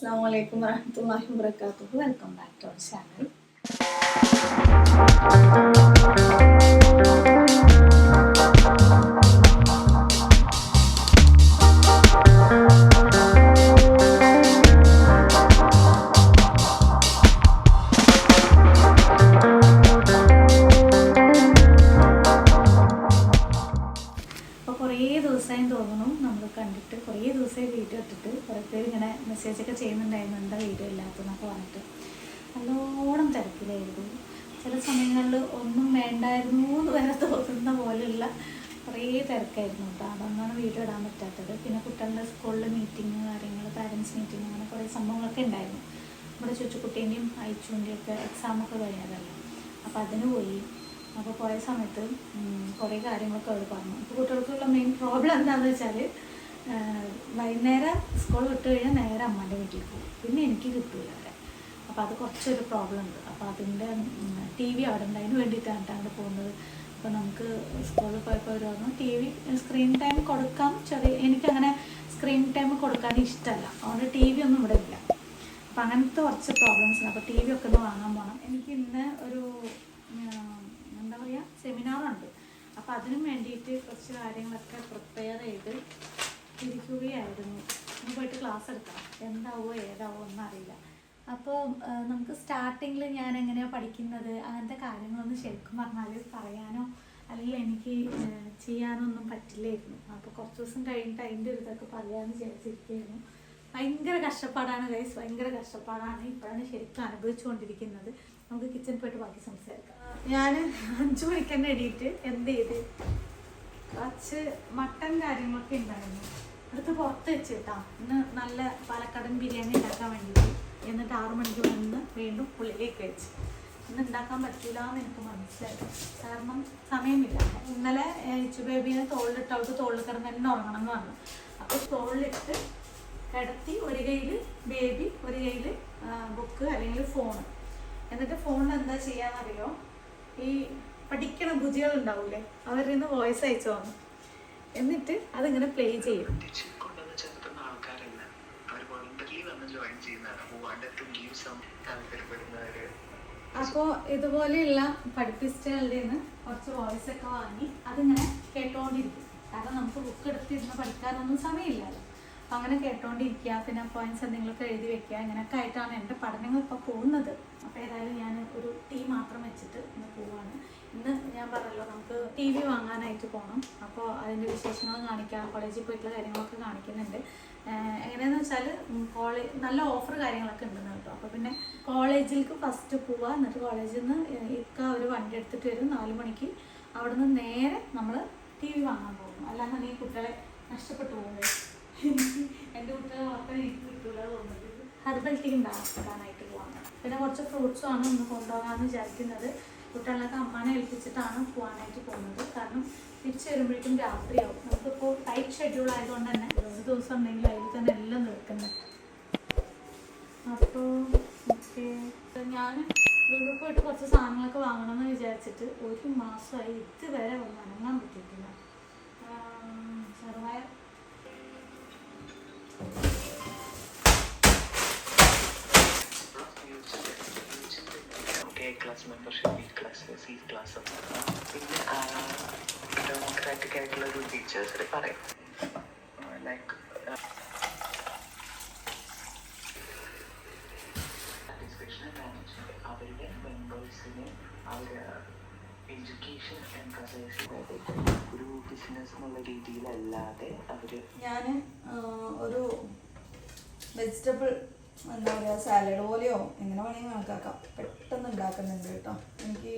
Assalamualaikum warahmatullahi wabarakatuh. Welcome back to our channel. Meeting കാര്യങ്ങൾ parents meeting അങ്ങനെ കുറേ സംഭവങ്ങളൊക്കെ ഉണ്ടായിരുന്നു. നമ്മുടെ ചുച്ചുക്കുട്ടീന്റെയും അയച്ചുവിന്റെയും ഒക്കെ എക്സാമൊക്കെ കഴിഞ്ഞതല്ലേ. അപ്പോൾ അതിന് പോയി. അപ്പോൾ പോയ സമയത്ത് കുറേ കാര്യങ്ങളൊക്കെ അവർ പറഞ്ഞു. ഇപ്പോൾ കുട്ടികൾക്കുള്ള മെയിൻ പ്രോബ്ലം എന്താണെന്ന് വെച്ചാൽ വൈകുന്നേരം സ്കൂൾ വിട്ട് കഴിഞ്ഞാൽ നേരെ അമ്മേന്റെ വീട്ടിൽ പോകും പിന്നെ എനിക്ക് കിട്ടില്ല അവരെ അപ്പോൾ അത് കുറച്ചൊരു പ്രോബ്ലം ഉണ്ട്. അപ്പോൾ അതിന്റെ ടി വി അവിടെ ഉണ്ട്. അതിന് വേണ്ടിയിട്ടാണ് അവിടെ പോകുന്നത്. അപ്പോൾ നമുക്ക് സ്കൂളിൽ പോയപ്പോൾ അവർ പറഞ്ഞു ടി വി സ്ക്രീൻ ടൈം കൊടുക്കാം. ചെറിയ എനിക്കങ്ങനെ സ്ക്രീൻ ടൈം കൊടുക്കാൻ ഇഷ്ടമല്ല അതുകൊണ്ട് ടി വി ഒന്നും ഇവിടെ ഇല്ല. അപ്പം അങ്ങനത്തെ കുറച്ച് പ്രോബ്ലംസ് ഉണ്ട്. അപ്പോൾ ടി വി ഒക്കെ ഒന്ന് വാങ്ങാൻ പോകണം എനിക്ക് ഇന്ന് ഒരു എന്താ പറയുക സെമിനാറുണ്ട് അപ്പോൾ അതിനും വേണ്ടിയിട്ട് കുറച്ച് കാര്യങ്ങളൊക്കെ പ്രിപ്പയർ ചെയ്ത് ഇരിക്കുകയായിരുന്നു. ഇനി പോയിട്ട് ക്ലാസ് എടുക്കാം എന്താവോ ഏതാവോ ഒന്നും അറിയില്ല. അപ്പോൾ നമുക്ക് സ്റ്റാർട്ടിങ്ങിൽ ഞാൻ എങ്ങനെയാണ് പഠിക്കുന്നത്? അങ്ങനത്തെ കാര്യങ്ങളൊന്നും ശരിക്കും പറഞ്ഞാൽ പറയാനോ? അല്ലെങ്കിൽ എനിക്ക് ചെയ്യാനൊന്നും പറ്റില്ലായിരുന്നു. അപ്പോൾ കുറച്ച് ദിവസം കഴിഞ്ഞിട്ട് അതിന്റെ ഒരു ഇതൊക്കെ പറയാമെന്ന് വിചാരിച്ചിരിക്കുകയായിരുന്നു. ഭയങ്കര കഷ്ടപ്പാടാണ് ഗൈസ് ഭയങ്കര കഷ്ടപ്പാടാണ്. ഇപ്പോഴാണ് ശരിക്കും അനുഭവിച്ചുകൊണ്ടിരിക്കുന്നത്. നമുക്ക് കിച്ചൺ പോയിട്ട് ബാക്കി സംസാരിക്കാം. ഞാൻ അഞ്ചു മണിക്ക് തന്നെ എഴുതിയിട്ട് എന്ത് ചെയ്ത്? കുറച്ച് മട്ടൻ കാര്യങ്ങളൊക്കെ ഉണ്ടായിരുന്നു. അടുത്ത് പുറത്ത് വെച്ച് കേട്ടാ ഇന്ന് നല്ല പാലക്കാടൻ ബിരിയാണി ഉണ്ടാക്കാൻ വേണ്ടിയിട്ട് എന്നിട്ട് ആറു മണിക്ക് വന്ന് വീണ്ടും ഉള്ളിലേക്ക് വെച്ച്. ഇന്ന് ഉണ്ടാക്കാൻ പറ്റില്ല എന്ന് എനിക്ക് മനസ്സിലായി. കാരണം സമയമില്ല. ഇന്നലെ ഇച്ചു ബേബിനെ തോളിലിട്ട് അവൾക്ക് തോളിൽ കിടന്ന് തന്നെ ഉറങ്ങണം എന്ന് പറഞ്ഞു. അപ്പോൾ തോളിലിട്ട് കിടത്തി ഒരു കയ്യിൽ ബേബി ഒരു കയ്യിൽ ബുക്ക് അല്ലെങ്കിൽ ഫോൺ. എന്നിട്ട് ഫോണിൽ എന്താ ചെയ്യാന്നറിയോ? ഈ പഠിക്കണ ബുജികൾ ഉണ്ടാവൂലേ? അവരിൽ നിന്ന് വോയിസ് അയച്ചു വന്നു എന്നിട്ട് അതിങ്ങനെ പ്ലേ ചെയ്യും. പഠിച്ച് അപ്പോൾ ഇതുപോലെയുള്ള പഠിപ്പിസ്റ്റുകളുടെ നിന്ന് കുറച്ച് വോയിസ് ഒക്കെ വാങ്ങി അതിങ്ങനെ കേട്ടോണ്ടിരിക്കും. കാരണം നമുക്ക് ബുക്ക് എടുത്തിരുന്ന് പഠിക്കാനൊന്നും സമയമില്ലല്ലോ. അപ്പം അങ്ങനെ കേട്ടോണ്ടിരിക്കുക പിന്നെ പോയിന്റ്സ് എന്തെങ്കിലുമൊക്കെ എഴുതി വെക്കുക ഇങ്ങനെയൊക്കെ ആയിട്ടാണ് എന്റെ പഠനങ്ങൾ ഇപ്പോൾ പോകുന്നത്. അപ്പോൾ ഏതായാലും ഞാൻ ഒരു ടീ മാത്രം വെച്ചിട്ട് ഇന്ന് പോവാണ്. ഇന്ന് ഞാൻ പറഞ്ഞല്ലോ നമുക്ക് ടി വി വാങ്ങാനായിട്ട് പോകണം അപ്പോൾ അതിന്റെ വിശേഷങ്ങൾ കാണിക്കാം കോളേജിൽ പോയിട്ടുള്ള കാര്യങ്ങളൊക്കെ കാണിക്കുന്നുണ്ട്. എങ്ങനെയെന്ന് വെച്ചാൽ കോളേജ് നല്ല ഓഫർ കാര്യങ്ങളൊക്കെ ഉണ്ടെന്ന് കേട്ടോ. അപ്പോൾ പിന്നെ കോളേജിലേക്ക് ഫസ്റ്റ് പോവുക എന്നിട്ട് കോളേജിൽ നിന്ന് ഇക്ക ഒരു വണ്ടി എടുത്തിട്ട് വരും നാല് മണിക്ക്. അവിടെ നിന്ന് നേരെ നമ്മൾ ടി വി വാങ്ങാൻ പോകും. അല്ലാന്നുണ്ടെങ്കിൽ കുട്ടികളെ നഷ്ടപ്പെട്ടു പോകുന്നത് എന്റെ കുട്ടികളെ വളർത്താൻ എനിക്ക് കിട്ടൂല തോന്നുന്നത്. ഹെർബൽ ടീ ഉണ്ടാക്കാനായിട്ട് പോവാണ്. പിന്നെ കുറച്ച് ഫ്രൂട്ട്സും ആണ് ഒന്ന് കൊണ്ടുപോകാമെന്ന് വിചാരിക്കുന്നത്. കുട്ടികളൊക്കെ അമ്മാനെ ഏൽപ്പിച്ചിട്ടാണ് പോകാനായിട്ട് പോകുന്നത്. കാരണം തിരിച്ചു വരുമ്പോഴേക്കും രാത്രിയാവും. നമുക്കിപ്പോൾ ടൈറ്റ് ഷെഡ്യൂൾ ആയതുകൊണ്ട് തന്നെ ഒരു ദിവസം ഉണ്ടെങ്കിൽ അതിൽ തന്നെ എല്ലാം നിൽക്കുന്നത് അപ്പോൾ ഞാൻ വീട്ടിൽ പോയിട്ട് കുറച്ച് സാധനങ്ങളൊക്കെ വാങ്ങണമെന്ന് വിചാരിച്ചിട്ട് ഒരു മാസമായി ഇതുവരെ ഒന്ന് അനങ്ങാൻ പറ്റിയിട്ടില്ല. ചെറുപയർ നമുക്ക് A class membership B class C class പിന്നെ ഡെമോക്രാറ്റിക് ആയിട്ടുള്ള ഒരു ടീച്ചേഴ്സിൽ പറയും ലൈക്ക് അവരുടെ മെമ്പേഴ്സിനെ അവരുടെ എഡ്യൂക്കേഷൻ എംഫസൈസ് ഒരു ബിസിനസ് എന്നുള്ള രീതിയിലല്ലാതെ അവർ ഞാൻ ഒരു വെജിറ്റബിൾ എന്താ പറയുക സാലഡ് പോലെയോ എങ്ങനെ വേണമെങ്കിൽ കണക്കാക്കാം. പെട്ടെന്ന് ഉണ്ടാക്കുന്നുണ്ട് കേട്ടോ. എനിക്ക്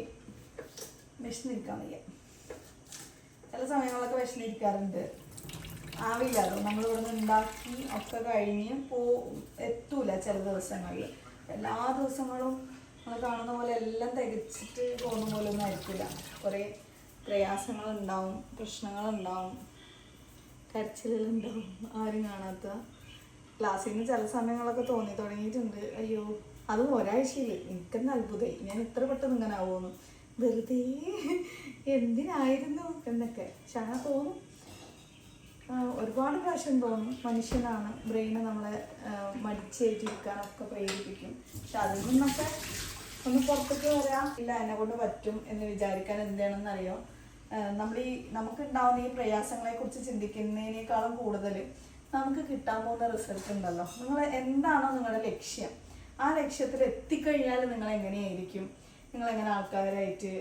വിശന്നിരിക്കാൻ വയ്യ. ചില സമയങ്ങളൊക്കെ വിശന്നിരിക്കാറുണ്ട്. ആവില്ലല്ലോ നമ്മൾ ഇവിടെ നിന്ന് ഉണ്ടാക്കി ഒക്കെ കഴിഞ്ഞ് പോ എത്തൂല ചില ദിവസങ്ങളിൽ. എല്ലാ ദിവസങ്ങളും നമ്മൾ കാണുന്ന പോലെ എല്ലാം തികച്ചിട്ട് പോകുന്ന പോലെ ഒന്നും ആയിരിക്കില്ല. കുറേ പ്രയാസങ്ങളുണ്ടാവും പ്രശ്നങ്ങളുണ്ടാവും കരച്ചിലുണ്ടാവും ആരും കാണാത്ത. ക്ലാസ്സിൽ നിന്ന് ചില സമയങ്ങളൊക്കെ തോന്നി തുടങ്ങിയിട്ടുണ്ട്. അയ്യോ അതും ഒരാഴ്ചയിൽ എനിക്കെന്ന് അത്ഭുതമായി ഞാൻ ഇത്ര പെട്ടെന്ന് ഇങ്ങനെ ആവുമെന്ന്. വെറുതെ എന്തിനായിരുന്നു എന്നൊക്കെ. പക്ഷെ അങ്ങനെ തോന്നും ഒരുപാട് പ്രാവശ്യം തോന്നും. മനുഷ്യനാണ്. ബ്രെയിനെ നമ്മളെ മടിച്ചേറ്റിരിക്കാനൊക്കെ പ്രേരിപ്പിക്കും. പക്ഷെ അതിൽ നിന്നൊക്കെ ഒന്ന് പുറത്തേക്ക് വരാം. ഇല്ല എന്നെ കൊണ്ട് പറ്റും എന്ന് വിചാരിക്കാൻ എന്താണെന്ന് അറിയോ നമ്മൾ ഈ നമുക്ക് ഉണ്ടാവുന്ന ഈ പ്രയാസങ്ങളെ കുറിച്ച് ചിന്തിക്കുന്നതിനേക്കാളും കൂടുതൽ നമുക്ക് കിട്ടാൻ പോകുന്ന റിസൾട്ട് ഉണ്ടല്ലോ. നിങ്ങൾ എന്താണോ നിങ്ങളുടെ ലക്ഷ്യം. ആ ലക്ഷ്യത്തിൽ എത്തിക്കഴിഞ്ഞാൽ നിങ്ങൾ എങ്ങനെയായിരിക്കും നിങ്ങൾ എങ്ങനെ ആൾക്കാരായിട്ട്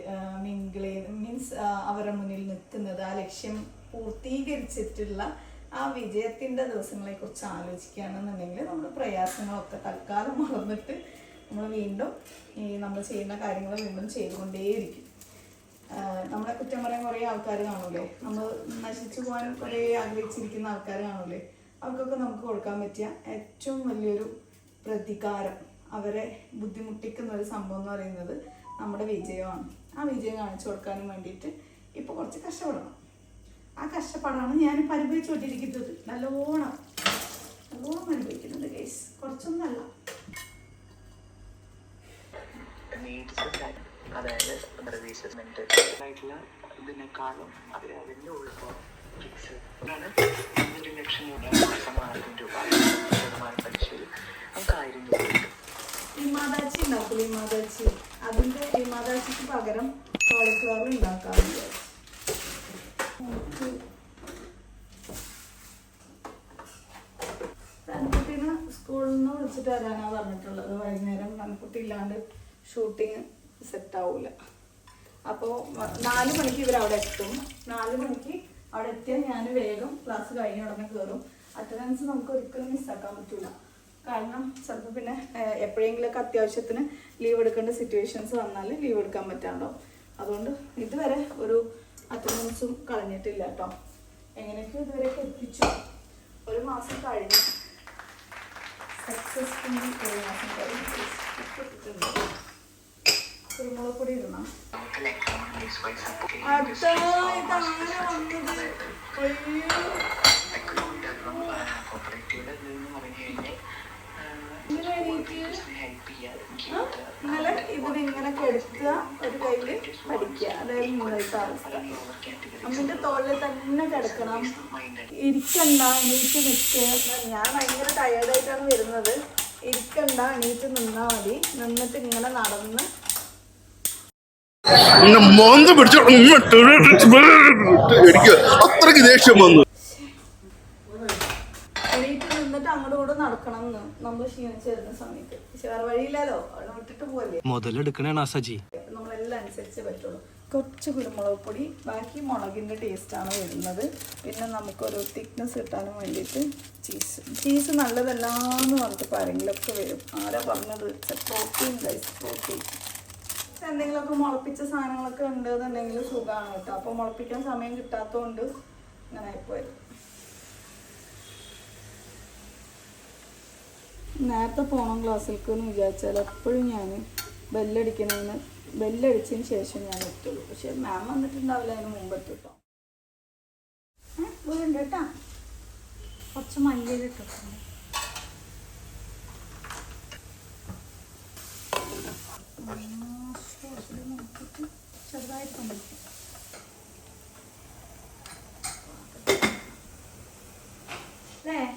മിങ്കിൾ മീൻസ് അവരുടെ മുന്നിൽ നിൽക്കുന്നത്? ആ ലക്ഷ്യം പൂർത്തീകരിച്ചിട്ടുള്ള ആ വിജയത്തിന്റെ ദിവസങ്ങളെ കുറിച്ച് ആലോചിക്കുകയാണെന്നുണ്ടെങ്കിൽ നമ്മുടെ പ്രയാസങ്ങളൊക്കെ തൽക്കാലം മറന്നിട്ട് നമ്മൾ വീണ്ടും ഈ നമ്മൾ ചെയ്യുന്ന കാര്യങ്ങൾ വീണ്ടും ചെയ്തുകൊണ്ടേയിരിക്കും. നമ്മളെ കുറ്റം പറയാൻ കുറേ ആൾക്കാർ കാണൂലേ? നമ്മൾ നശിച്ചു പോകാൻ കുറേ ആഗ്രഹിച്ചിരിക്കുന്ന ആൾക്കാർ കാണൂലേ? അവർക്കൊക്കെ നമുക്ക് കൊടുക്കാൻ പറ്റിയ ഏറ്റവും വലിയൊരു പ്രതികാരം. അവരെ ബുദ്ധിമുട്ടിക്കുന്ന ഒരു സംഭവം എന്ന് പറയുന്നത് നമ്മുടെ വിജയമാണ്. ആ വിജയം കാണിച്ചു കൊടുക്കാനും വേണ്ടിയിട്ട് ഇപ്പോൾ കുറച്ച് കഷ്ടപ്പെടണം. ആ കഷ്ടപ്പാടാണ് ഞാൻ അനുഭവിച്ചുകൊണ്ടിരിക്കുന്നത് നല്ലോണം നല്ലോണം അനുഭവിക്കുന്നുണ്ട് കേസ് കുറച്ചൊന്നല്ല. അതായത് പ്രവേശമെന്റ് ആയിട്ടുള്ള ഇതിനേക്കാളും അവർ അതിന്റെ ഉൾപ്പം ഫിക്സ് അതാണ് ഒരു ലക്ഷം രൂപ മാസം ആയിരം രൂപ ശതമാനം പലിശയിൽ നമുക്ക് ആയിരം രൂപ കിട്ടും. ഇമാദാച്ചി ഉണ്ടാക്കില്ല ഇമാദാച്ചി അതിന്റെ ഇമാദാച്ചിക്ക് പകരം കോളിഫ്ലവർ ഉണ്ടാക്കാറുണ്ട് പെൺകുട്ടീനെ സ്കൂളിൽ നിന്ന് വിളിച്ചിട്ട് വരാനാ പറഞ്ഞിട്ടുള്ളത്. വൈകുന്നേരം പെൺകുട്ടി ഇല്ലാണ്ട് ഷൂട്ടിങ് സെറ്റ് ആവൂല. അപ്പോൾ നാല് മണിക്ക് ഇവർ അവിടെ എത്തും. നാല് മണിക്ക് അവിടെ എത്തിയാൽ ഞാൻ വേഗം ക്ലാസ് കഴിഞ്ഞ ഉടനെ കയറും അറ്റൻഡൻസ് നമുക്ക് ഒരിക്കലും മിസ്സാക്കാൻ പറ്റൂല. കാരണം ചിലപ്പോൾ പിന്നെ എപ്പോഴെങ്കിലുമൊക്കെ അത്യാവശ്യത്തിന് ലീവ് എടുക്കേണ്ട സിറ്റുവേഷൻസ് വന്നാൽ ലീവ് എടുക്കാൻ പറ്റാണ്ടോ? അതുകൊണ്ട് ഇതുവരെ ഒരു അറ്റൻഡൻസും കളഞ്ഞിട്ടില്ല കേട്ടോ എങ്ങനെയൊക്കെ ഇതുവരെ എത്തിച്ചു? ഒരു മാസം കഴിഞ്ഞു. സക്സസ്ഫുള്ളി ഒരു മാസം കഴിഞ്ഞു. കുരുമുളക് പൊടി ഇടണം? അതാ ഇതാണ് വന്നത്. ഇങ്ങനെ ഇന്നലെ ഇതിനിങ്ങനെ കെടുത്തുക ഒരു കയ്യിൽ പഠിക്കുക അതായത് ഇന്നലത്തെ അവസ്ഥ അമ്മിന്റെ തോളിൽ തന്നെ കിടക്കണം ഇരിക്കണ്ട എണീറ്റ് നിൽക്കുക ഞാൻ ഭയങ്കര ടയേർഡായിട്ടാണ് വരുന്നത് ഇരിക്കണ്ട എണീറ്റ് നിന്നാ മതി നിന്നിട്ട് ഇങ്ങനെ നടന്ന് മോന്ത പിടിച്ച് എനിക്ക് അത്രയ്ക്ക് ദേഷ്യം വന്നു എണീറ്റ് നിന്നിട്ട് അങ്ങോട്ടും കൂടെ നടക്കണം എന്ന് നമ്മൾ ക്ഷീണിച്ചു വരുന്ന സമയത്ത്. പക്ഷെ വേറെ വഴിയില്ലല്ലോ. അവിടെ വിട്ടിട്ട് പോലെ മുതലെടുക്കണേണ് സജി നമ്മളെല്ലാം അനുസരിച്ചേ പറ്റുള്ളൂ. കുറച്ച് കുരുമുളക് പൊടി ബാക്കി ടേസ്റ്റ് ആണ് വരുന്നത്. പിന്നെ നമുക്കൊരു തിക്നെസ് കിട്ടാനും വേണ്ടിയിട്ട് ചീസ് ചീസ് നല്ലതല്ലാന്ന് പറഞ്ഞിട്ട് ഇപ്പോൾ ആരെങ്കിലുമൊക്കെ വരും. ആരാ പറഞ്ഞത്? പ്രോട്ടീൻ റൈസ് പ്രോട്ടീൻ എന്തെങ്കിലുമൊക്കെ മുളപ്പിച്ച സാധനങ്ങളൊക്കെ ഉണ്ട് എന്നുണ്ടെങ്കിൽ സുഖമാണ് കേട്ടോ. അപ്പോൾ മുളപ്പിക്കാൻ സമയം കിട്ടാത്തതുകൊണ്ട് അങ്ങനെ ആയിപ്പോയത്. നേരത്തെ പോകണം ക്ലാസ്സിലേക്ക് എന്ന് വിചാരിച്ചാൽ എപ്പോഴും ഞാൻ ബെല്ലടിക്കണമെന്ന് ബെല്ലടിച്ചതിന് ശേഷം ഞാൻ എത്തുള്ളൂ. പക്ഷെ മാം വന്നിട്ടുണ്ടാവില്ല അതിന് മുമ്പ് വീണ്ടും കേട്ടാ. കുറച്ച് മല്ലിയിൽ ചെറുതായിട്ട്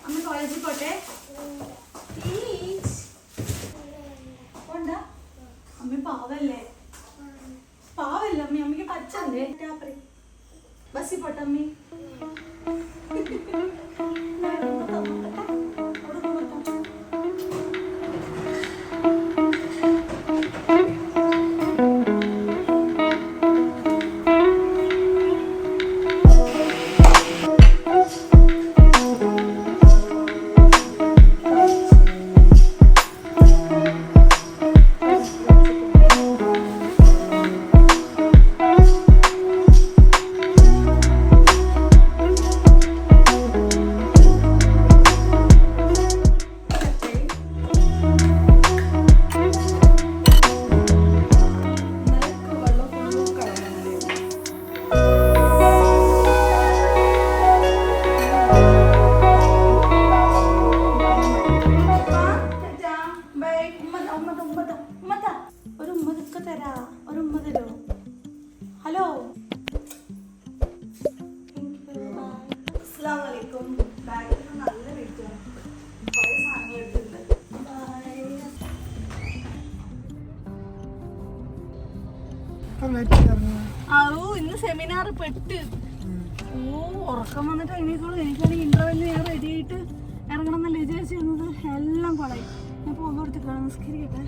അമ്മ കോളേജിൽ പോട്ടെ പ്ലീസ് പോണ്ട അമ്മ പാവല്ലേ? പാവല്ലേ അമ്മി അമ്മയ്ക്ക് പച്ചല്ലേ? ബസ്സിൽ പോട്ടെ അമ്മി. ഇന്ന് സെമിനാർ പെട്ട്. ഓ ഉറക്കം വന്നിട്ട് അതിനേക്കാളും എനിക്കാണെങ്കിൽ ഇന്റർവെല്ലിന് ഞാൻ റെഡി ആയിട്ട് ഇറങ്ങണം എന്നല്ല വിചാരിച്ചിരുന്നത്. എല്ലാം കളയും. ഞാൻ പോകുന്നിടത്ത് കാണാൻ നിസ്കരിക്കട്ടെ.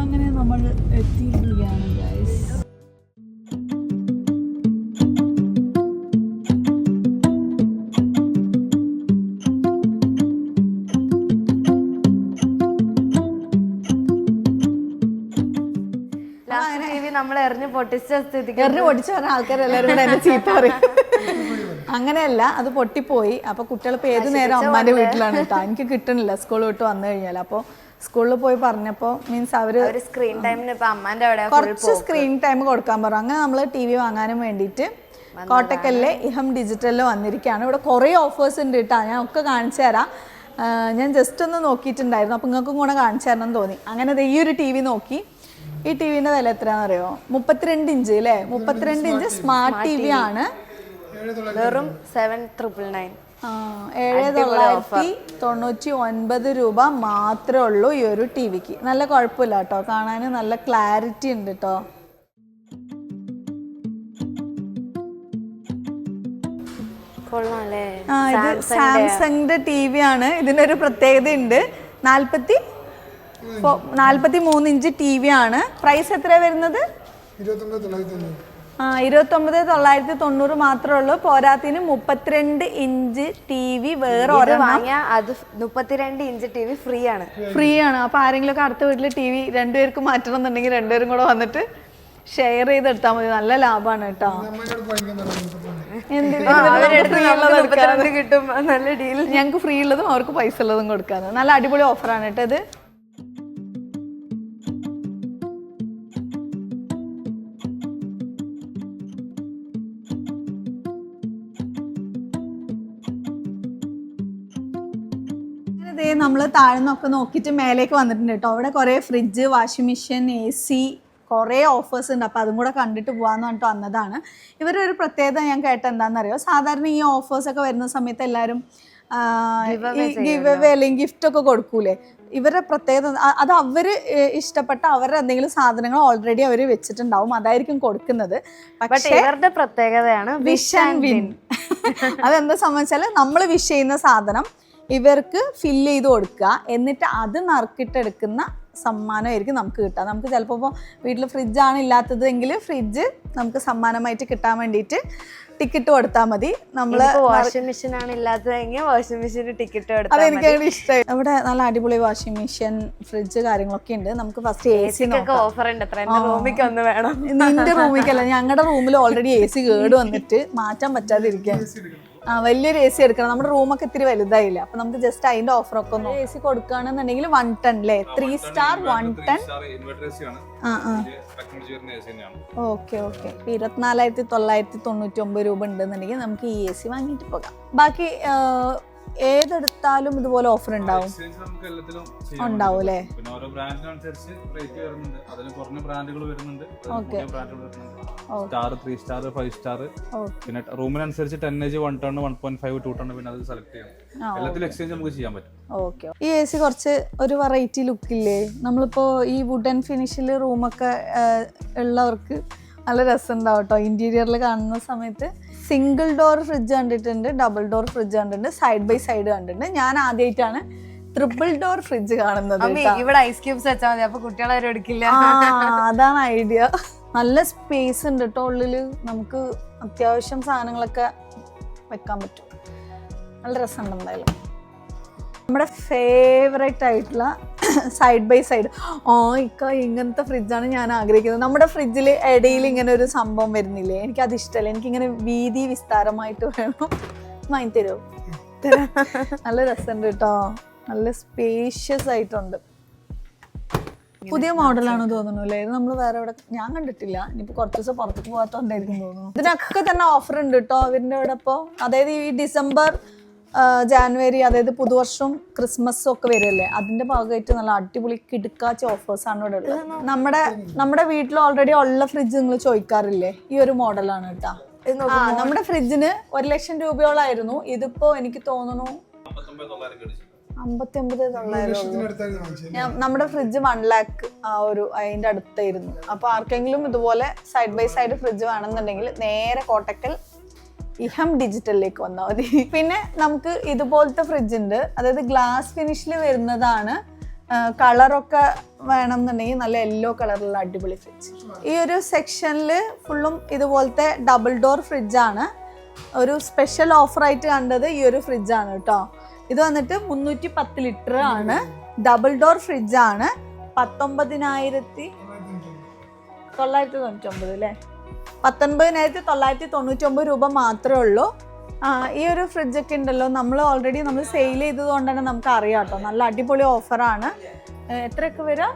അങ്ങനെ നമ്മൾ എത്തിയിരിക്കുകയാണ് ഗൈസ് പൊട്ടിച്ച സ്ഥിതിക്ക് എറിഞ്ഞ് പൊട്ടിച്ച് പറഞ്ഞ ആൾക്കാരെല്ലാരും കൂടെ എന്നെ ചീത്ത പറയും. അങ്ങനെയല്ല അത് പൊട്ടിപ്പോയി. അപ്പൊ കുട്ടികൾ ഏത് നേരം അമ്മാന്റെ വീട്ടിലാണ് കേട്ടോ എനിക്ക് കിട്ടണില്ല. സ്കൂൾ വിട്ട് വന്നു കഴിഞ്ഞാൽ. അപ്പോൾ സ്കൂളിൽ പോയി പറഞ്ഞപ്പോ മീൻസ് അവർ സ്ക്രീൻ ടൈമിന് അവിടെ കുറച്ച് സ്ക്രീൻ ടൈം കൊടുക്കാൻ പറഞ്ഞു. അങ്ങനെ നമ്മൾ ടി വി വാങ്ങാനും വേണ്ടിയിട്ട് കോട്ടക്കലിലെ ഇഹം ഡിജിറ്റലിൽ വന്നിരിക്കുകയാണ്. ഇവിടെ കുറേ ഓഫേഴ്സ് ഉണ്ട് കേട്ടോ ഞാൻ ഒക്കെ കാണിച്ചു തരാം. ഞാൻ ജസ്റ്റ് ഒന്ന് നോക്കിയിട്ടുണ്ടായിരുന്നു. അപ്പം നിങ്ങൾക്കും കൂടെ കാണിച്ചു തരണം തോന്നി. അങ്ങനെ ഈ ഒരു ടി വി നോക്കി. ഈ ടി വിന്റെ വില എത്രയാണെന്ന് അറിയോ? മുപ്പത്തിരണ്ട് ഇഞ്ച് അല്ലേ മുപ്പത്തിരണ്ട് ഇഞ്ച് സ്മാർട്ട് ടി വി ആണ്. വെറും സെവൻ ട്രിപ്പിൾ നയൻ ആ, ഏഴ് തൊള്ളായിരത്തി തൊണ്ണൂറ്റി ഒൻപത് രൂപ മാത്രമേ ഉള്ളൂ ഈ ഒരു ടി വിക്ക് നല്ല കുഴപ്പമില്ല കേട്ടോ കാണാൻ നല്ല ക്ലാരിറ്റി ഉണ്ട് കേട്ടോ ആ ഇത് സാംസങ്ങിന്റെ ടി വി ആണ്. ഇതിനൊരു പ്രത്യേകത ഉണ്ട് നാൽപ്പത്തി നാൽപ്പത്തി മൂന്ന് ഇഞ്ച് ടി വി ആണ്. പ്രൈസ് എത്ര വരുന്നത്? ആ ഇരുപത്തൊമ്പത് തൊള്ളായിരത്തി തൊണ്ണൂറ് മാത്രമേ ഉള്ളൂ. പോരാത്തിന് മുപ്പത്തിരണ്ട് ഇഞ്ച് ടി വി വേറെ ഒരെണ്ണം. വാങ്ങിയ അത് മുപ്പത്തിരണ്ട് ഇഞ്ച് ടി വി ഫ്രീ ആണ്. ഫ്രീ ആണ് അപ്പൊ ആരെങ്കിലും ഒക്കെ അടുത്ത വീട്ടിൽ ടി വി രണ്ടുപേർക്ക് മാറ്റണം എന്നുണ്ടെങ്കിൽ രണ്ടുപേരും കൂടെ വന്നിട്ട് ഷെയർ ചെയ്തെടുത്താൽ മതി. നല്ല ലാഭമാണ് കേട്ടോ. എന്തിനാ? അവരെടുത്ത് മുപ്പത്തിരണ്ട് കിട്ടും. നല്ല ഡീൽ ഞങ്ങൾക്ക് ഫ്രീ ഉള്ളതും അവർക്ക് പൈസ ഉള്ളതും കൊടുക്കാന്ന് നല്ല അടിപൊളി ഓഫറാണ് കേട്ടോ ഇത്. ദേ നമ്മൾ താഴെ താഴ്ന്നൊക്കെ നോക്കിയിട്ട് മേലേക്ക് വന്നിട്ടുണ്ട് കേട്ടോ. അവിടെ കുറേ fridge washing machine A C കുറേ ഓഫേഴ്സ് ഉണ്ട്. അപ്പോൾ അതും കൂടെ കണ്ടിട്ട് പോകാമെന്ന് പറഞ്ഞിട്ട് വന്നതാണ്. ഇവരുടെ ഒരു പ്രത്യേകത ഞാൻ കേട്ട എന്താണെന്നറിയോ? സാധാരണ ഈ ഓഫേഴ്സ് ഒക്കെ വരുന്ന സമയത്ത് എല്ലാവരും ഗിവ് അവേ അല്ലെങ്കിൽ ഗിഫ്റ്റ് ഒക്കെ കൊടുക്കൂലേ? ഇവരുടെ പ്രത്യേകത അത് അവർ ഇഷ്ടപ്പെട്ട അവരുടെ എന്തെങ്കിലും സാധനങ്ങൾ ഓൾറെഡി അവർ വെച്ചിട്ടുണ്ടാവും. അതായിരിക്കും കൊടുക്കുന്നത്. പക്ഷേ ഇവരുടെ പ്രത്യേകതയാണ് വിഷ് ആൻഡ് വിൻ അതെന്താ സംബന്ധിച്ചാൽ നമ്മൾ വിഷ് ചെയ്യുന്ന സാധനം ഇവർക്ക് ഫില്ല് ചെയ്ത് കൊടുക്കുക. എന്നിട്ട് അത് നറുക്കിട്ടെടുക്കുന്ന സമ്മാനമായിരിക്കും നമുക്ക് കിട്ടുക. നമുക്ക് ചിലപ്പോൾ ഇപ്പോൾ വീട്ടിൽ ഫ്രിഡ്ജാണ് ഇല്ലാത്തത് എങ്കിൽ ഫ്രിഡ്ജ് നമുക്ക് സമ്മാനമായിട്ട് കിട്ടാൻ വേണ്ടിയിട്ട് ടിക്കറ്റ് കൊടുത്താൽ മതി. നമ്മൾ വാഷിംഗ് മെഷീൻ ആണ് ഇല്ലാത്തതെങ്കിൽ വാഷിംഗ് മെഷീൻ ടിക്കറ്റ് കൊടുത്താൽ എനിക്ക് ഇഷ്ടമായി ഇവിടെ നല്ല അടിപൊളി വാഷിംഗ് മെഷീൻ ഫ്രിഡ്ജ് കാര്യങ്ങളൊക്കെ ഉണ്ട്. നമുക്ക് ഫസ്റ്റ് എ സി ഒക്കെ ഓഫർ ഉണ്ട് എന്റെ റൂമിക്ക് ഒന്ന് വേണം. നിന്റെ റൂമിക്കല്ല ഞങ്ങളുടെ റൂമിൽ ഓൾറെഡി എ സി കേട് വന്നിട്ട് മാറ്റാൻ പറ്റാതിരിക്കാൻ. ആ വലിയൊരു എ സി എടുക്കണം. നമ്മുടെ റൂമൊക്കെ ഇത്തിരി വലുതായില്ല? അപ്പൊ നമുക്ക് ജസ്റ്റ് അതിന്റെ ഓഫർ ഒക്കെ ഒന്ന് എ സി കൊടുക്കുകയാണെന്നുണ്ടെങ്കിൽ വൺ ടൺ അല്ലേ? ത്രീ സ്റ്റാർ വൺ ടൺ ആ ആ. ഓക്കെ ഓക്കെ ഇരുപത്തിനാലായിരത്തി തൊള്ളായിരത്തി തൊണ്ണൂറ്റി ഒമ്പത് രൂപ ഉണ്ടെന്നുണ്ടെങ്കിൽ നമുക്ക് ഈ എ സി വാങ്ങിയിട്ട് പോകാം. ബാക്കി ഏതെടുത്താലും ഇതുപോലെ ഓഫർ ഉണ്ടാവും. ഉണ്ടാവും അല്ലേ? Star three star five star പിന്നെ റൂമിനനുസരിച്ച് ten age one ton one point five two ton പിന്നെ അത് സെലക്ട് ചെയ്യാം. എല്ലാത്തിലും എക്സ്ചേഞ്ച് നമുക്ക് ചെയ്യാൻ പറ്റും. ഓക്കെ ഈ എ സി കുറച്ച് ഒരു വെറൈറ്റി ലുക്കില്ലേ നമ്മളിപ്പോ ഈ വുഡൻ ഫിനിഷിൽ റൂമൊക്കെ ഉള്ളവർക്ക് നല്ല രസമുണ്ടാവും കേട്ടോ ഇന്റീരിയറിൽ കാണുന്ന സമയത്ത് സിംഗിൾ ഡോർ ഫ്രിഡ്ജ് കണ്ടിട്ടുണ്ട് ഡബിൾ ഡോർ ഫ്രിഡ്ജ് കണ്ടിട്ടുണ്ട് സൈഡ് ബൈ സൈഡ് കണ്ടിട്ടുണ്ട്. ഞാൻ ആദ്യമായിട്ടാണ് ട്രിപ്പിൾ ഡോർ ഫ്രിഡ്ജ് കാണുന്നത് ഇവിടെ ഐസ് ക്യൂബ്സ് വെച്ചാൽ മതി അപ്പൊ കുട്ടികളെ എടുക്കില്ല. അതാണ് ഐഡിയ നല്ല സ്പേസ് ഉണ്ട് കേട്ടോ ഉള്ളിൽ. നമുക്ക് അത്യാവശ്യം സാധനങ്ങളൊക്കെ വെക്കാൻ പറ്റും. നല്ല രസമുണ്ട് എന്തായാലും. നമ്മുടെ ഫേവറേറ്റ് ആയിട്ടുള്ള സൈഡ് ബൈ സൈഡ് ഓ ഇക്ക ഇങ്ങനത്തെ ഫ്രിഡ്ജാണ് ഞാൻ ആഗ്രഹിക്കുന്നത്. നമ്മുടെ ഫ്രിഡ്ജിൽ ഇടയിൽ ഇങ്ങനെ ഒരു സംഭവം വരുന്നില്ലേ? എനിക്കത് ഇഷ്ടമല്ല എനിക്കിങ്ങനെ വീതി വിസ്താരമായിട്ട് വേണം. വാങ്ങി തരുമോ നല്ല രസമുണ്ട് കേട്ടോ. നല്ല സ്പേഷ്യസ് ആയിട്ടുണ്ട്. പുതിയ മോഡലാണ് തോന്നുന്നു അല്ലേ? ഇത് നമ്മൾ വേറെ എവിടെ ഞാൻ കണ്ടിട്ടില്ല. ഇനിയിപ്പോ കുറച്ച് ദിവസം പുറത്തേക്ക് പോകാത്തോണ്ടായിരിക്കും തോന്നുന്നു. ഇതിനൊക്കെ തന്നെ ഓഫർ ഉണ്ട് കേട്ടോ അവരുടെ അവിടെ ഇപ്പോ. അതായത് ഈ ഡിസംബർ ആ, ജാനുവരി അതായത് പുതുവർഷവും ക്രിസ്മസും ഒക്കെ വരുമല്ലേ അതിന്റെ ഭാഗമായിട്ട് നല്ല അടിപൊളി കിടുക്കാച്ച ഓഫേഴ്സ് ആണ് ഇവിടെ ഉള്ളത്. നമ്മുടെ നമ്മുടെ വീട്ടിൽ ഓൾറെഡി ഉള്ള ഫ്രിഡ്ജ് നിങ്ങൾ ചോദിക്കാറില്ലേ? ഈ ഒരു മോഡലാണ് കേട്ടോ. ആ നമ്മുടെ ഫ്രിഡ്ജിന് ഒരു ലക്ഷം രൂപയോളായിരുന്നു. ഇതിപ്പോ എനിക്ക് തോന്നുന്നു അമ്പത്തി ഒമ്പത് തൊള്ളായിരം നമ്മുടെ ഫ്രിഡ്ജ് വൺ ലാക്ക് ആ ഒരു അതിന്റെ അടുത്തായിരുന്നു. അപ്പൊ ആർക്കെങ്കിലും ഇതുപോലെ സൈഡ് ബൈ സൈഡ് ഫ്രിഡ്ജ് വേണമെന്നുണ്ടെങ്കിൽ നേരെ കോട്ടക്കൽ ഇഹം ഡിജിറ്റലിലേക്ക് വന്നാൽ മതി. പിന്നെ നമുക്ക് ഇതുപോലത്തെ ഫ്രിഡ്ജ് ഉണ്ട്. അതായത് ഗ്ലാസ് ഫിനിഷിൽ വരുന്നതാണ് കളറൊക്കെ വേണം എന്നുണ്ടെങ്കിൽ നല്ല യെല്ലോ കളറുള്ള അടിപൊളി ഫ്രിഡ്ജ് ഈ ഒരു സെക്ഷനിൽ ഫുള്ളും ഇതുപോലത്തെ ഡബിൾ ഡോർ ഫ്രിഡ്ജാണ് ഒരു സ്പെഷ്യൽ ഓഫറായിട്ട് കണ്ടത് ഈ ഒരു ഫ്രിഡ്ജാണ് കേട്ടോ ഇത് വന്നിട്ട് മുന്നൂറ്റി പത്ത് ലിറ്റർ ആണ് ഡബിൾ ഡോർ ഫ്രിഡ്ജാണ് പത്തൊമ്പതിനായിരത്തി തൊള്ളായിരത്തി തൊണ്ണൂറ്റൊമ്പത് അല്ലേ? പത്തൊൻപതിനായിരത്തി തൊള്ളായിരത്തി തൊണ്ണൂറ്റൊമ്പത് രൂപ മാത്രമേ ഉള്ളൂ. ഈ ഒരു ഫ്രിഡ്ജൊക്കെ ഉണ്ടല്ലോ നമ്മൾ ഓൾറെഡി നമ്മൾ സെയിൽ ചെയ്തത് കൊണ്ട് തന്നെ നമുക്ക് അറിയാം കേട്ടോ. നല്ല അടിപൊളി ഓഫറാണ് എത്രയൊക്കെ വരാം?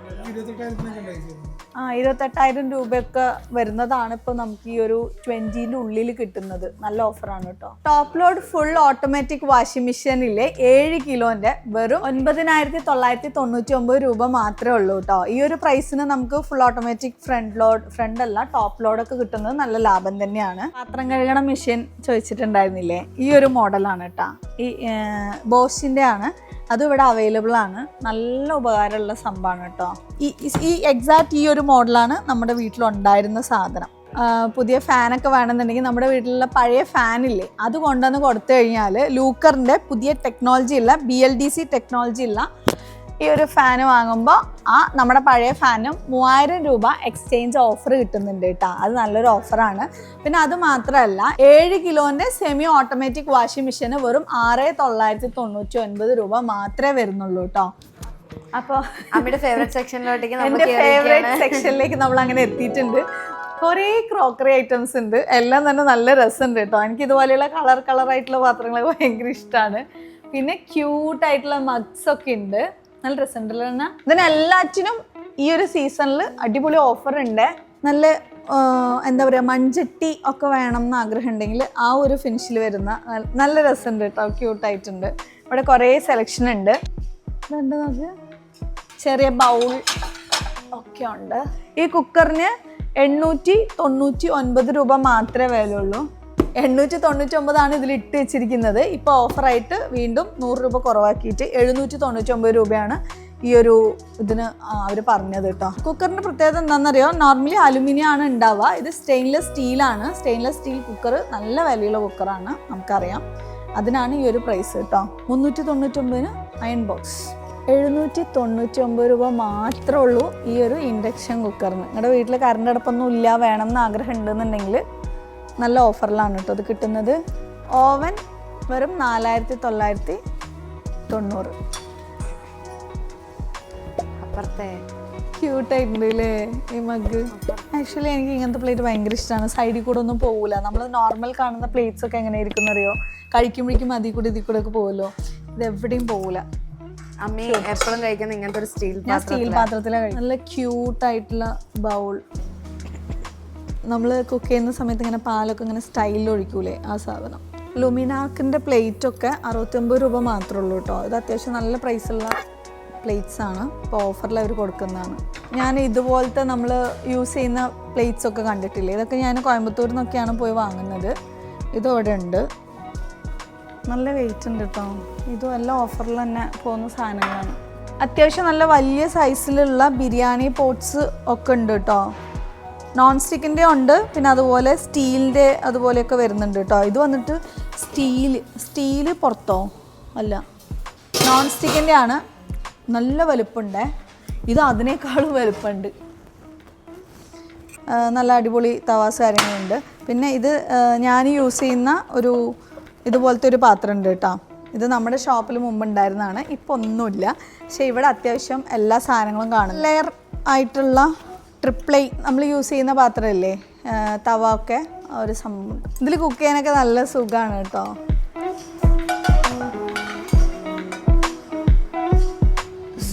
ആ ഇരുപത്തെട്ടായിരം രൂപയൊക്കെ വരുന്നതാണ് ഇപ്പോൾ നമുക്ക് ഈ ഒരു ട്വന്റീന്റെ ഉള്ളിൽ കിട്ടുന്നത്. നല്ല ഓഫറാണ് കേട്ടോ. Top load full automatic washing മെഷീനിലെ ഏഴ് കിലോന്റെ വെറും ഒൻപതിനായിരത്തി തൊള്ളായിരത്തി തൊണ്ണൂറ്റി ഒമ്പത് രൂപ മാത്രമേ ഉള്ളൂ കേട്ടോ. ഈ ഒരു പ്രൈസിന് നമുക്ക് full automatic front load front അല്ല ടോപ്പ് ലോഡൊക്കെ കിട്ടുന്നത് നല്ല ലാഭം തന്നെയാണ്. പാത്രം കഴുകണ മെഷീൻ ചോദിച്ചിട്ടുണ്ടായിരുന്നില്ലേ? ഈ ഒരു മോഡലാണ് കേട്ടോ. ഈ ബോസിന്റെ ആണ് അതും ഇവിടെ അവൈലബിൾ ആണ്. നല്ല ഉപകാരമുള്ള സംഭവമാണ് കേട്ടോ. ഈ ഈ എക്സാക്ട് ഈ ഒരു മോഡലാണ് നമ്മുടെ വീട്ടിലുണ്ടായിരുന്ന സാധനം. പുതിയ ഫാനൊക്കെ വേണമെന്നുണ്ടെങ്കിൽ നമ്മുടെ വീട്ടിലുള്ള പഴയ ഫാനില്ലേ അത് കൊണ്ടുവന്ന് കൊടുത്തു കഴിഞ്ഞാൽ ലൂക്കറിന്റെ പുതിയ ടെക്നോളജി ഉള്ള B L D C technology ഉള്ള ഈ ഒരു ഫാൻ വാങ്ങുമ്പോൾ ആ നമ്മുടെ പഴയ ഫാനും മൂവായിരം രൂപ എക്സ്ചേഞ്ച് ഓഫർ കിട്ടുന്നുണ്ട് കേട്ടോ അത് നല്ലൊരു ഓഫറാണ് പിന്നെ അത് മാത്രമല്ല ഏഴ് കിലോന്റെ സെമി ഓട്ടോമാറ്റിക് വാഷിംഗ് മെഷീന് വെറും ആറ് തൊള്ളായിരത്തി തൊണ്ണൂറ്റി ഒൻപത് രൂപ മാത്രമേ വരുന്നുള്ളൂ കേട്ടോ അപ്പോൾ അമ്മയുടെ ഫേവറേറ്റ് സെക്ഷനിലോട്ടേക്ക് എന്റെ ഫേവറേറ്റ് സെക്ഷനിലേക്ക് നമ്മൾ അങ്ങനെ എത്തിയിട്ടുണ്ട്. കുറേ ക്രോക്കറി ഐറ്റംസ് ഉണ്ട്. എല്ലാം തന്നെ നല്ല രസമുണ്ട് കേട്ടോ എനിക്ക് ഇതുപോലെയുള്ള കളർ കളർ ആയിട്ടുള്ള പാത്രങ്ങളൊക്കെ ഭയങ്കര ഇഷ്ടമാണ് പിന്നെ ക്യൂട്ടായിട്ടുള്ള മഗ്സ് ഒക്കെ ഉണ്ട്. നല്ല രസമുണ്ടല്ലോ എന്നാ ഇതിനെല്ലാറ്റിനും ഈ ഒരു സീസണിൽ അടിപൊളി ഓഫർ ഉണ്ട്. നല്ല എന്താ പറയുക മൺചട്ടി ഒക്കെ വേണം എന്ന് ആഗ്രഹം ഉണ്ടെങ്കിൽ ആ ഒരു ഫിനിഷിൽ വരുന്ന നല്ല- രസമുണ്ട് കേട്ടോ. ക്യൂട്ടായിട്ടുണ്ട് ഇവിടെ കുറേ സെലക്ഷൻ ഉണ്ട്. ചെറിയ ബൗൾ ഒക്കെ ഉണ്ട്. ഈ കുക്കറിന് എണ്ണൂറ്റി തൊണ്ണൂറ്റി ഒൻപത് രൂപ മാത്രമേ വിലയുള്ളൂ. എണ്ണൂറ്റി തൊണ്ണൂറ്റി ഒമ്പതാണ് ഇതിൽ ഇട്ട് വെച്ചിരിക്കുന്നത്. ഇപ്പോൾ ഓഫറായിട്ട് വീണ്ടും നൂറ് രൂപ കുറവാക്കിയിട്ട് എഴുന്നൂറ്റി തൊണ്ണൂറ്റി ഒമ്പത് രൂപയാണ് ഈ ഒരു ഇതിന് അവർ പറഞ്ഞത് കേട്ടോ. കുക്കറിന്റെ പ്രത്യേകത എന്താണെന്നറിയോ? നോർമലി അലുമിനിയം ആണ് ഉണ്ടാവുക. ഇത് സ്റ്റെയിൻലെസ് സ്റ്റീലാണ്. സ്റ്റെയിൻലെസ് സ്റ്റീൽ കുക്കർ നല്ല വിലയുള്ള കുക്കറാണ് നമുക്കറിയാം. അതിനാണ് ഈ ഒരു പ്രൈസ് കേട്ടോ. മുന്നൂറ്റി തൊണ്ണൂറ്റൊമ്പതിന് അയൺ ബോക്സ് എഴുന്നൂറ്റി തൊണ്ണൂറ്റി ഒമ്പത് രൂപ മാത്രമേ ഉള്ളൂ ഈ ഒരു ഇൻഡക്ഷൻ കുക്കറിന്. നിങ്ങളുടെ വീട്ടിൽ കറണ്ട് അടുപ്പൊന്നും ഇല്ല വേണം എന്ന് ആഗ്രഹം ഉണ്ടെന്നുണ്ടെങ്കിൽ നല്ല ഓഫറിലാണ് കേട്ടോ അത് കിട്ടുന്നത്. ഓവൻ വെറും നാലായിരത്തി തൊള്ളായിരത്തി തൊണ്ണൂറ്. അപ്പുറത്തെ. ക്യൂട്ടായിട്ടുണ്ട് അല്ലേ ഈ മഗ് ആക്ച്വലി എനിക്ക് ഇങ്ങനത്തെ പ്ലേറ്റ് ഭയങ്കര ഇഷ്ടമാണ് സൈഡിൽ കൂടെ ഒന്നും പോകില്ല നമ്മൾ നോർമൽ കാണുന്ന പ്ലേറ്റ്സ് ഒക്കെ എങ്ങനെ ഇരിക്കുന്ന അറിയോ കഴിക്കുമ്പോഴേക്കും അതിൽ കൂടെ ഇതിൽ കൂടെ ഒക്കെ പോകുമല്ലോ ഇത് എവിടെയും പോകില്ല അമ്മ എപ്പോഴും കഴിക്കുന്ന ഇങ്ങനത്തെ ഒരു സ്റ്റീൽ ഞാൻ സ്റ്റീൽ പാത്രത്തിലാണ് നല്ല ക്യൂട്ടായിട്ടുള്ള ബൗൾ നമ്മൾ കുക്ക് ചെയ്യുന്ന സമയത്ത് ഇങ്ങനെ പാലൊക്കെ ഇങ്ങനെ സ്റ്റൈലിൽ ഒഴിക്കൂലേ ആ സാധനം. ലുമിനാക്കിന്റെ പ്ലേറ്റൊക്കെ അറുപത്തൊമ്പത് രൂപ മാത്രമേ ഉള്ളൂ കേട്ടോ ഇത് അത്യാവശ്യം നല്ല പ്രൈസുള്ള പ്ലേറ്റ്സ് ആണ്. ഇപ്പോൾ ഓഫറിൽ അവർ കൊടുക്കുന്നതാണ്. ഞാൻ ഇതുപോലത്തെ നമ്മൾ യൂസ് ചെയ്യുന്ന പ്ലേറ്റ്സ് ഒക്കെ കണ്ടിട്ടില്ലേ? ഇതൊക്കെ ഞാൻ കോയമ്പത്തൂരിൽ നിന്നൊക്കെയാണ് പോയി വാങ്ങുന്നത്. ഇതും ഇവിടെ ഉണ്ട്. നല്ല വെയിറ്റ് ഉണ്ട് കേട്ടോ ഇതും എല്ലാം ഓഫറിൽ തന്നെ പോകുന്ന സാധനങ്ങളാണ്. അത്യാവശ്യം നല്ല വലിയ സൈസിലുള്ള ബിരിയാണി പോട്ട്സ് ഒക്കെ ഉണ്ട് കേട്ടോ നോൺ സ്റ്റിക്കിന്റെ ഉണ്ട് പിന്നെ അതുപോലെ സ്റ്റീലിന്റെ അതുപോലെയൊക്കെ വരുന്നുണ്ട് കേട്ടോ ഇത് വന്നിട്ട് സ്റ്റീൽ സ്റ്റീൽ പുറത്തോ? അല്ല. നോൺ സ്റ്റിക്കിന്റെ ആണ്. നല്ല വലുപ്പമുണ്ടേ ഇത് അതിനേക്കാളും വലുപ്പമുണ്ട് നല്ല അടിപൊളി തവാസ് കാര്യങ്ങളുണ്ട്. പിന്നെ ഇത് ഞാൻ യൂസ് ചെയ്യുന്ന ഒരു ഇതുപോലത്തെ ഒരു പാത്രം ഉണ്ട് കേട്ടോ ഇത് നമ്മുടെ ഷോപ്പിൽ മുമ്പ് ഉണ്ടായിരുന്നതാണ് ഇപ്പോൾ ഒന്നുമില്ല. പക്ഷേ ഇവിടെ അത്യാവശ്യം എല്ലാ സാധനങ്ങളും കാണും. ലെയർ ആയിട്ടുള്ള ട്രിപ്ലൈ നമ്മൾ യൂസ് ചെയ്യുന്ന പാത്രമല്ലേ? തവ ഒക്കെ ഒരു സംഭവം ഇതിൽ കുക്ക് ചെയ്യാനൊക്കെ നല്ല സുഖമാണ് കേട്ടോ.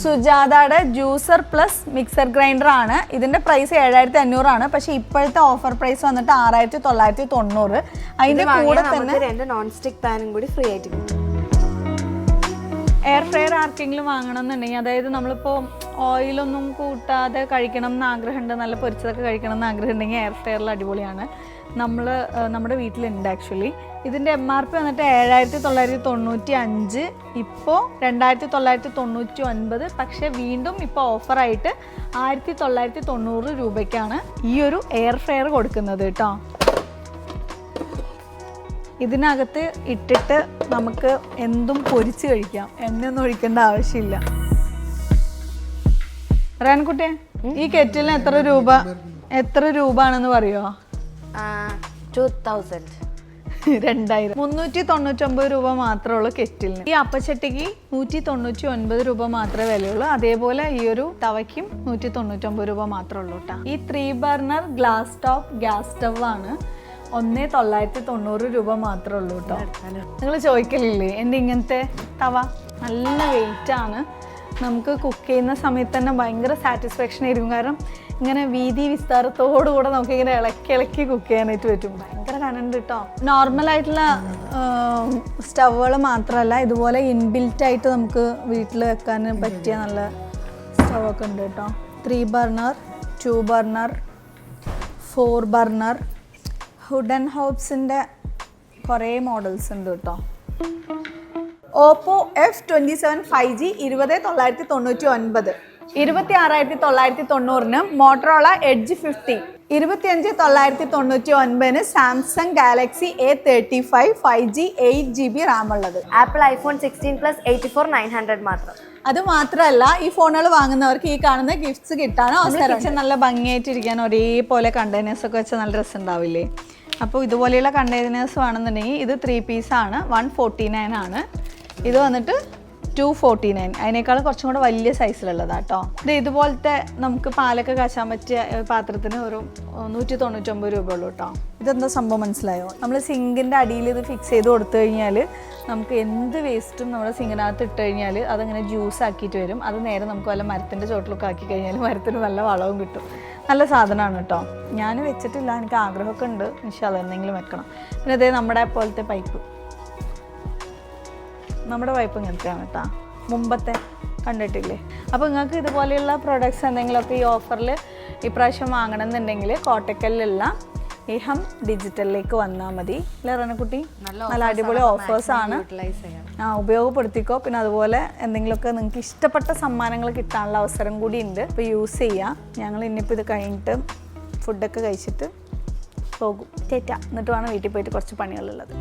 സുജാതയുടെ ജ്യൂസർ പ്ലസ് മിക്സർ ഗ്രൈൻഡർ ആണ്. ഇതിന്റെ പ്രൈസ് ഏഴായിരത്തി അഞ്ഞൂറാണ് പക്ഷേ ഇപ്പോഴത്തെ ഓഫർ പ്രൈസ് വന്നിട്ട് ആറായിരത്തി തൊള്ളായിരത്തി തൊണ്ണൂറ്. അതിന്റെ കൂടെ തന്നെ രണ്ട് നോൺ സ്റ്റിക് പാനും കൂടി ഫ്രീ ആയിട്ട് കിട്ടും. എയർ ഫ്രയർ ആർക്കെങ്കിലും വാങ്ങണം എന്നുണ്ടെങ്കിൽ അതായത് നമ്മളിപ്പോൾ ഓയിലൊന്നും കൂട്ടാതെ കഴിക്കണം എന്ന് ആഗ്രഹമുണ്ട് നല്ല പൊരിച്ചതൊക്കെ കഴിക്കണം എന്ന് ആഗ്രഹം ഉണ്ടെങ്കിൽ എയർ ഫ്രയറിൽ അടിപൊളിയാണ്. നമ്മൾ നമ്മുടെ വീട്ടിലുണ്ട് ആക്ച്വലി ഇതിന്റെ എം ആർ പി വന്നിട്ട് ഏഴായിരത്തി തൊള്ളായിരത്തി തൊണ്ണൂറ്റി അഞ്ച് ഇപ്പോൾ രണ്ടായിരത്തി തൊള്ളായിരത്തി തൊണ്ണൂറ്റി ഒൻപത് പക്ഷേ വീണ്ടും ഇപ്പോൾ ഓഫറായിട്ട് ആയിരത്തി തൊള്ളായിരത്തി തൊണ്ണൂറ് രൂപയ്ക്കാണ് ഈ ഒരു എയർ ഫ്രയർ കൊടുക്കുന്നത് കേട്ടോ. ഇതിനകത്ത് ഇട്ടിട്ട് നമുക്ക് എന്തും പൊരിച്ച് കഴിക്കാം. എണ്ണയൊന്നും ഒഴിക്കേണ്ട ആവശ്യമില്ല. റേൻകുട്ടിയെ ഈ കെറ്റിലിന് എത്ര രൂപ? എത്ര രൂപ ആണെന്ന് ടു തൗസൻഡ് രണ്ടായിരം. മുന്നൂറ്റി തൊണ്ണൂറ്റൊമ്പത് രൂപ മാത്രമേ ഉള്ളൂ കെറ്റിലിന്. ഈ അപ്പച്ചട്ടിക്ക് നൂറ്റി തൊണ്ണൂറ്റി ഒൻപത് രൂപ മാത്രമേ വിലയുള്ളൂ. അതേപോലെ ഈ ഒരു തവയ്ക്കും നൂറ്റി തൊണ്ണൂറ്റൊമ്പത് രൂപ മാത്രമേ ഉള്ളൂ കേട്ടോ. ഈ three burner glass top gas stove ആണ് ഒന്നേ തൊള്ളായിരത്തി തൊണ്ണൂറ് രൂപ മാത്രമേ ഉള്ളൂ കേട്ടോ നിങ്ങൾ ചോദിക്കലില്ലേ? എന്റെ ഇങ്ങനത്തെ തവ? നല്ല വെയിറ്റ് ആണ്. നമുക്ക് കുക്ക് ചെയ്യുന്ന സമയത്ത് തന്നെ ഭയങ്കര സാറ്റിസ്ഫാക്ഷൻ ആയിരിക്കും. കാരണം ഇങ്ങനെ വീതി വിസ്താരത്തോടുകൂടെ നമുക്ക് ഇങ്ങനെ ഇളക്കി ഇളക്കി കുക്ക് ചെയ്യാനായിട്ട് പറ്റും. ഭയങ്കര കനണ്ട് കേട്ടോ. നോർമലായിട്ടുള്ള സ്റ്റവുകൾ മാത്രമല്ല ഇതുപോലെ ഇൻബിൽറ്റ് ആയിട്ട് നമുക്ക് വീട്ടിൽ വെക്കാൻ പറ്റിയ നല്ല സ്റ്റവൊക്കെ ഉണ്ട് കേട്ടോ. Three burner two burner four burner hood and ഹോപ്സിന്റെ കുറേ മോഡൽസ് ഉണ്ട് കേട്ടോ Oppo F twenty seven five G ഇരുപത് തൊള്ളായിരത്തി തൊണ്ണൂറ്റി ഒൻപത് ഇരുപത്തി ആറായിരത്തി തൊള്ളായിരത്തി തൊണ്ണൂറിന് മോട്ടറോള എഡ്ജ് ഫിഫ്റ്റി ഇരുപത്തിയഞ്ച് തൊള്ളായിരത്തി തൊണ്ണൂറ്റി ഒൻപതിന് Samsung Galaxy A thirty five five G eight G B RAM ഉള്ളത്. Apple iPhone sixteen plus eighty four nine hundred മാത്രം. അത് മാത്രമല്ല ഈ ഫോണുകൾ വാങ്ങുന്നവർക്ക് ഈ കാണുന്ന ഗിഫ്റ്റ്സ് കിട്ടാനോ അവസരം നല്ല ഭംഗിയായിട്ടിരിക്കാൻ ഒരേപോലെ കണ്ടെയ്നേഴ്സ് ഒക്കെ വെച്ചാൽ നല്ല രസം ഉണ്ടാവില്ലേ? അപ്പോൾ ഇതുപോലെയുള്ള കണ്ടെയ്നേഴ്സ് വേണമെന്നുണ്ടെങ്കിൽ ഇത് ത്രീ പീസാണ് വൺ ഫോർട്ടി നയൻ ആണ്. ഇത് വന്നിട്ട് ടു ഫോർട്ടി നയൻ അതിനേക്കാളും കുറച്ചും കൂടെ വലിയ സൈസിലുള്ളതാണ് കേട്ടോ ഇത് ഇതുപോലത്തെ നമുക്ക് പാലൊക്കെ കാച്ചാൻ പറ്റിയ പാത്രത്തിന് ഒരു നൂറ്റി തൊണ്ണൂറ്റൊമ്പത് രൂപ ഉള്ളൂ കേട്ടോ ഇതെന്താ സംഭവം മനസ്സിലായോ? നമ്മൾ സിങ്കിന്റെ അടിയിൽ ഇത് ഫിക്സ് ചെയ്ത് കൊടുത്തു കഴിഞ്ഞാൽ നമുക്ക് എന്ത് വേസ്റ്റും നമ്മുടെ സിങ്കിനകത്ത് ഇട്ട് കഴിഞ്ഞാൽ അതങ്ങനെ ജ്യൂസ് ആക്കിയിട്ട് വരും. അത് നേരെ നമുക്ക് വല്ല മരത്തിന്റെ ചോട്ടിലൊക്കെ ആക്കി കഴിഞ്ഞാൽ മരത്തിന് നല്ല വളവും കിട്ടും. നല്ല സാധനമാണ് കേട്ടോ ഞാൻ വെച്ചിട്ടില്ല എനിക്ക് ആഗ്രഹമൊക്കെ ഉണ്ട്. പക്ഷേ അതെന്തെങ്കിലും വെക്കണം. പിന്നെ അതേ നമ്മുടെ പോലത്തെ പൈപ്പ്. നമ്മുടെ വൈപ്പ് ഇങ്ങനത്തെയാണ് കേട്ടോ മുമ്പത്തെ കണ്ടിട്ടില്ലേ? അപ്പോൾ നിങ്ങൾക്ക് ഇതുപോലെയുള്ള പ്രൊഡക്ട്സ് എന്തെങ്കിലുമൊക്കെ ഈ ഓഫറിൽ ഇപ്രാവശ്യം വാങ്ങണം എന്നുണ്ടെങ്കിൽ കോട്ടക്കലിലുള്ള ഇഹം ഡിജിറ്റലിലേക്ക് വന്നാൽ മതി. അല്ലേ റണക്കുട്ടി നല്ല അടിപൊളി ഓഫേഴ്സ് ആണ്. യൂട്ടിലൈസ് ചെയ്യാം. ആ ഉപയോഗപ്പെടുത്തിക്കോ. പിന്നെ അതുപോലെ എന്തെങ്കിലുമൊക്കെ നിങ്ങൾക്ക് ഇഷ്ടപ്പെട്ട സമ്മാനങ്ങൾ കിട്ടാനുള്ള അവസരം കൂടി ഉണ്ട്. ഇപ്പോൾ യൂസ് ചെയ്യാം. ഞങ്ങൾ ഇന്നിപ്പോൾ ഇത് കഴിഞ്ഞിട്ട് ഫുഡൊക്കെ കഴിച്ചിട്ട് പോകും. ചേറ്റ എന്നിട്ട് വേണം വീട്ടിൽ പോയിട്ട് കുറച്ച് പണികളുള്ളത്.